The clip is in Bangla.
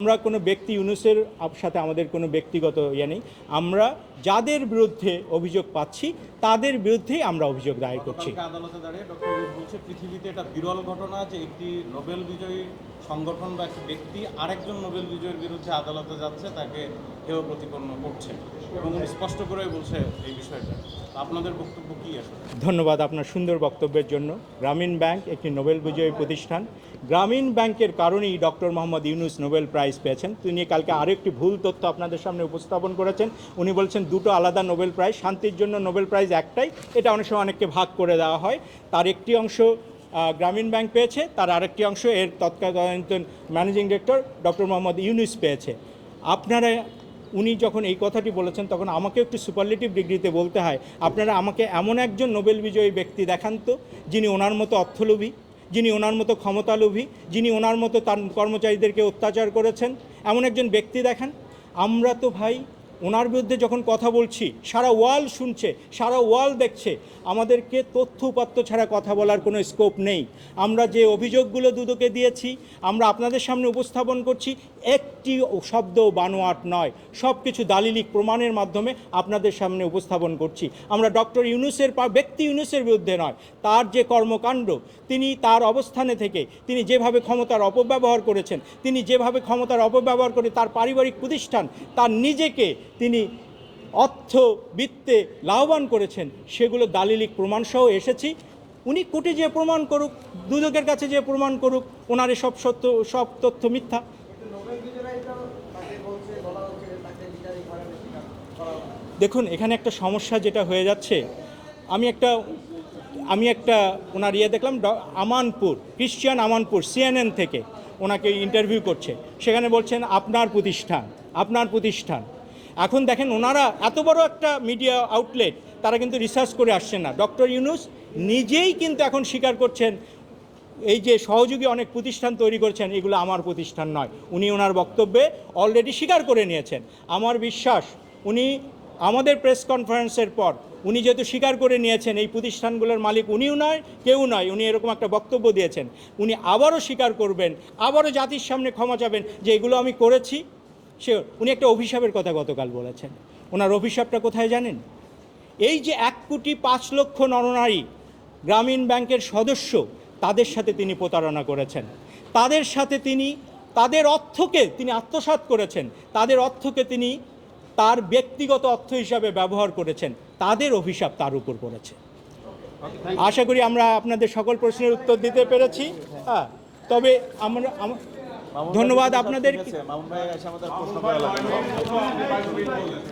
আমরা কোনো ব্যক্তি ইউনুসের আপ- সাথে আমাদের কোনো ব্যক্তিগত ইয়ে নেই। আমরা যাদের বিরুদ্ধে অভিযোগ পাচ্ছি তাদের বিরুদ্ধেই আমরা অভিযোগ দায়ের করছি। আদালতে দাঁড়িয়ে ডক্টর বলছে পৃথিবীতে এটা বিরল ঘটনা যে একটি নোবেল বিজয়ী সংগঠন বা একটি ব্যক্তি আরেকজন নোবেল বিজয়ীর বিরুদ্ধে আদালতে যাচ্ছে তাকে হেয় প্রতিপন্ন করছে। এবং উনি স্পষ্ট করে বলছে এই বিষয়টা। আপনাদের বক্তব্য কি আসলে? ধন্যবাদ আপনার সুন্দর বক্তব্যের জন্য। গ্রামীণ ব্যাংক একটি নোবেল বিজয়ী প্রতিষ্ঠান। গ্রামীণ ব্যাংকের কারণেই doctor Mohammad Yunus Nobel prize পেয়েছেন। তিনি কালকে আরেকটি ভুল তথ্য আপনাদের সামনে উপস্থাপন করেছেন। উনি বলছেন, দুটো আলাদা নোবেল প্রাইজ, শান্তির জন্য নোবেল প্রাইজ একটাই। এটা অনেক সময় অনেককে ভাগ করে দেওয়া হয়। তার একটি অংশ গ্রামীণ ব্যাংক পেয়েছে, তার আরেকটি অংশ এর তৎকালীন managing director doctor Mohammad Yunus পেয়েছে। আপনারা, উনি যখন এই কথাটি বলেছেন, তখন আমাকে একটু সুপারলেটিভ ডিগ্রিতে বলতে হয়। আপনারা আমাকে এমন একজন নোবেল বিজয়ী ব্যক্তি দেখান তো, যিনি ওনার মতো অর্থলোভী যিনি ওনার মতো ক্ষমতালোভী, যিনি ওনার মতো তার কর্মচারীদেরকে অত্যাচার করেছেন, এমন একজন ব্যক্তি দেখেন, আমরা তো ভাই ওনার বিরুদ্ধে যখন কথা বলছি, সারা ওয়াল শুনছে, সারা ওয়াল দেখছে, আমাদেরকে তথ্য উপাত্ত ছাড়া কথা বলার কোনো স্কোপ নেই। আমরা যে অভিযোগগুলো দুদকে দিয়েছি, আমরা আপনাদের সামনে উপস্থাপন করছি, একটি শব্দ বানোয়াট নয়। সব কিছু দালিলিক প্রমাণের মাধ্যমে আপনাদের সামনে উপস্থাপন করছি। আমরা ডক্টর ইউনুসের ব্যক্তি ইউনুসের বিরুদ্ধে নয়, তার যে কর্মকাণ্ড, তিনি তার অবস্থানে থেকে, তিনি যেভাবে ক্ষমতার অপব্যবহার করেছেন, তিনি যেভাবে ক্ষমতার অপব্যবহার করে তার পারিবারিক প্রতিষ্ঠান, তার নিজেকে তিনি অর্থ, বিত্তে লাভবান করেছেন, সেগুলো দালিলিক প্রমাণসহ এসেছি। উনি কোর্টে যে প্রমাণ করুক, দুদকের কাছে যে প্রমাণ করুক, ওনার সব সত্য, সব তথ্য মিথ্যা। দেখুন, এখানে একটা সমস্যা যেটা হয়ে যাচ্ছে, আমি একটা আমি একটা ওনার ইয়ে দেখলাম আমানপুর, ক্রিশ্চিয়ান আমানপুর, সিএনএন থেকে ওনাকে ইন্টারভিউ করছে। সেখানে বলছেন, আপনার প্রতিষ্ঠান আপনার প্রতিষ্ঠান। এখন দেখেন ওনারা এত বড় একটা মিডিয়া আউটলেট তারা কিন্তু রিসার্চ করে আসছেন না। ডক্টর ইউনুস নিজেই কিন্তু এখন স্বীকার করছেন, এই যে সহযোগী অনেক প্রতিষ্ঠান তৈরি করছেন, এগুলো আমার প্রতিষ্ঠান নয়। উনি ওনার বক্তব্যে অলরেডি স্বীকার করে নিয়েছেন। আমার বিশ্বাস, উনি আমাদের প্রেস কনফারেন্সের পর, উনি যেহেতু স্বীকার করে নিয়েছেন, এই প্রতিষ্ঠানগুলোর মালিক উনিও নয়, কেউ নয়, উনি এরকম একটা বক্তব্য দিয়েছেন। উনি আবারও স্বীকার করবেন, আবারও জাতির সামনে ক্ষমা চাবেন যে এগুলো আমি করেছি। সে উনি একটা অভিশাপের কথা গতকাল বলেছেন। ওনার অভিশাপটা কোথায় জানেন? এই যে এক কোটি পাঁচ লক্ষ নরনারী গ্রামীণ ব্যাংকের সদস্য তাদের সাথে তিনি প্রতারণা করেছেন। তাদের সাথে তিনি, তাদের অর্থকে তিনি আত্মসাৎ করেছেন। তাদের অর্থকে তিনি তার ব্যক্তিগত অর্থ হিসাবে ব্যবহার করেছেন। তাদের অভিশাপ তার উপর পড়েছে। আশা করি আমরা আপনাদের সকল প্রশ্নের উত্তর দিতে পেরেছি। হ্যাঁ তবে আমরা, আম- ধন্যবাদ আপনাদের